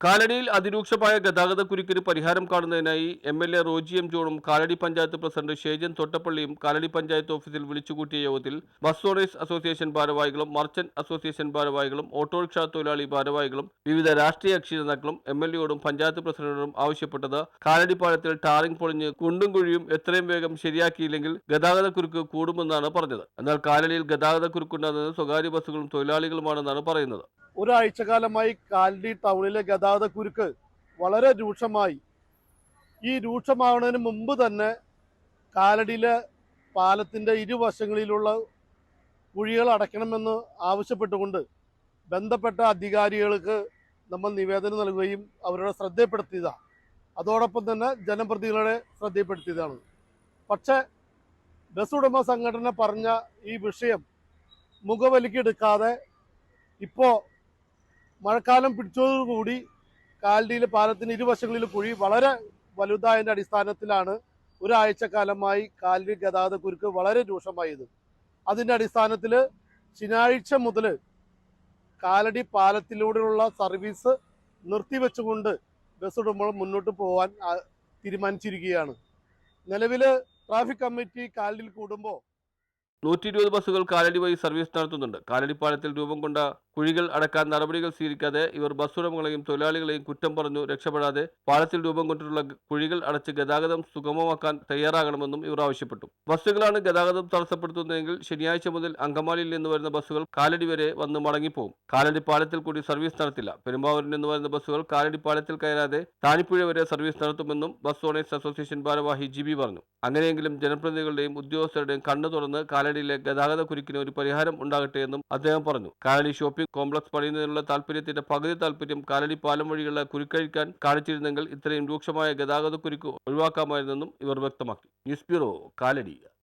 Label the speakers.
Speaker 1: കാലടിയിൽ അതിരൂക്ഷമായ ഗതാഗത കുരുക്കിന് പരിഹാരം കാണുന്നതിനായി M L A Roji M ജോണും Kalady panchayat president Shejan തൊട്ടപ്പള്ളിയും കാലടി പഞ്ചായത്ത് ഓഫീസിൽ വിളിച്ചുകൂട്ടിയ യോഗത്തിൽ ബസ് ഓണേഴ്സ് അസോസിയേഷൻ ഭാരവാഹികളും മർച്ചന്റ് അസോസിയേഷൻ ഭാരവാഹികളും ഓട്ടോറിക്ഷ തൊഴിലാളി ഭാരവാഹികളും വിവിധ രാഷ്ട്രീയ കക്ഷി നേതാക്കളും എം എൽ എയോടും പഞ്ചായത്ത് പ്രസിഡന്റിനോടും ആവശ്യപ്പെട്ടത് കാലടി പാലത്തിൽ ടാറിംഗ് പൊളിഞ്ഞ് കുണ്ടും കുഴിയും എത്രയും വേഗം ശരിയാക്കിയില്ലെങ്കിൽ ഗതാഗത കുരുക്ക് കൂടുമെന്നാണ് പറഞ്ഞത്. എന്നാൽ കാലടിയിൽ ഗതാഗത കുരുക്കുണ്ടാകുന്നത് സ്വകാര്യ ബസ്സുകളും തൊഴിലാളികളുമാണെന്നാണ് പറയുന്നത്.
Speaker 2: ഒരാഴ്ചക്കാലമായി കാലടി ടൗണിലെ ഗതാഗത കുരുക്ക് വളരെ രൂക്ഷമായി. ഈ രൂക്ഷമാവുന്നതിന് മുമ്പ് തന്നെ കാലടിയിലെ പാലത്തിന്റെ ഇരുവശങ്ങളിലുള്ള കുഴികൾ അടയ്ക്കണമെന്ന് ആവശ്യപ്പെട്ടുകൊണ്ട് ബന്ധപ്പെട്ട അധികാരികൾക്ക് നമ്മൾ നിവേദനം നൽകുകയും അവരുടെ ശ്രദ്ധയപ്പെടുത്തിയതാണ് അതോടൊപ്പം തന്നെ ജനപ്രതികളുടെ ശ്രദ്ധയപ്പെടുത്തിയതാണ് പക്ഷേ ബസ് ഉടമ സംഘടന പറഞ്ഞ ഈ വിഷയം മുഖവലിക്കെടുക്കാതെ ഇപ്പോൾ മഴക്കാലം പിടിച്ചതോടുകൂടി കാലടിയിലെ പാലത്തിന് ഇരുവശങ്ങളിൽ കുഴി വളരെ വലുതായതിന്റെ അടിസ്ഥാനത്തിലാണ് ഒരാഴ്ചക്കാലമായി കാലടി ഗതാഗത കുരുക്ക് വളരെ രൂക്ഷമായത്. അതിന്റെ അടിസ്ഥാനത്തിൽ ശനിയാഴ്ച മുതൽ കാലടി പാലത്തിലൂടെയുള്ള സർവീസ് നിർത്തിവെച്ചുകൊണ്ട് ബസ് ഉടമകൾ മുന്നോട്ട് പോകാൻ തീരുമാനിച്ചിരിക്കുകയാണ്. നിലവിൽ ട്രാഫിക് കമ്മിറ്റി കാലടിയിൽ കൂടുമ്പോൾ
Speaker 1: നൂറ്റി ഇരുപത് ബസ്സുകൾ കാലടി വഴി സർവീസ് നടത്തുന്നുണ്ട്. കാലടിപ്പാലത്തിൽ രൂപം കൊണ്ട കുഴികൾ അടക്കാൻ നടപടികൾ സ്വീകരിക്കാതെ ഇവർ ബസ് ഉടമകളെയും തൊഴിലാളികളെയും കുറ്റം പറഞ്ഞു രക്ഷപ്പെടാതെ പാലത്തിൽ രൂപം കൊണ്ടിട്ടുള്ള കുഴികൾ അടച്ച് ഗതാഗതം സുഗമമാക്കാൻ തയ്യാറാകണമെന്നും ഇവർ ആവശ്യപ്പെട്ടു. ബസ്സുകളാണ് ഗതാഗതം തടസ്സപ്പെടുത്തുന്നതെങ്കിൽ ശനിയാഴ്ച മുതൽ അങ്കമാലിയിൽ നിന്ന് വരുന്ന ബസ്സുകൾ കാലടി വരെ വന്ന് മടങ്ങിപ്പോകും കാലടി പാലത്തിൽ കൂടി സർവീസ് നടത്തില്ല. പെരുമ്പാവൂരിൽ നിന്ന് വരുന്ന ബസ്സുകൾ കാലടി പാലത്തിൽ കയറാതെ താനിപ്പുഴ വരെ സർവീസ് നടത്തുമെന്നും ബസ് ഓണേഴ്സ് അസോസിയേഷൻ ഭാരവാഹി ജി ബി പറഞ്ഞു. അങ്ങനെയെങ്കിലും ജനപ്രതിനിധികളുടെയും ഉദ്യോഗസ്ഥരുടെയും കണ്ണു തുറന്ന് കാലടിയിലെ ഗതാഗത കുരുക്കിന് ഒരു പരിഹാരം ഉണ്ടാകട്ടെ എന്നും അദ്ദേഹം പറഞ്ഞു. കാലടി ഷോപ്പിംഗ് കോംപ്ലക്സ് പണിയുന്നതിനുള്ള താല്പര്യത്തിന്റെ പകുതി താല്പര്യം കാലടി പാലം വഴിയുള്ള കുരുക്കഴിക്കാൻ കാണിച്ചിരുന്നെങ്കിൽ ഇത്രയും രൂക്ഷമായ ഗതാഗത കുരുക്ക് ഒഴിവാക്കാമായിരുന്നെന്നും ഇവർ വ്യക്തമാക്കി. News bureau Kalady.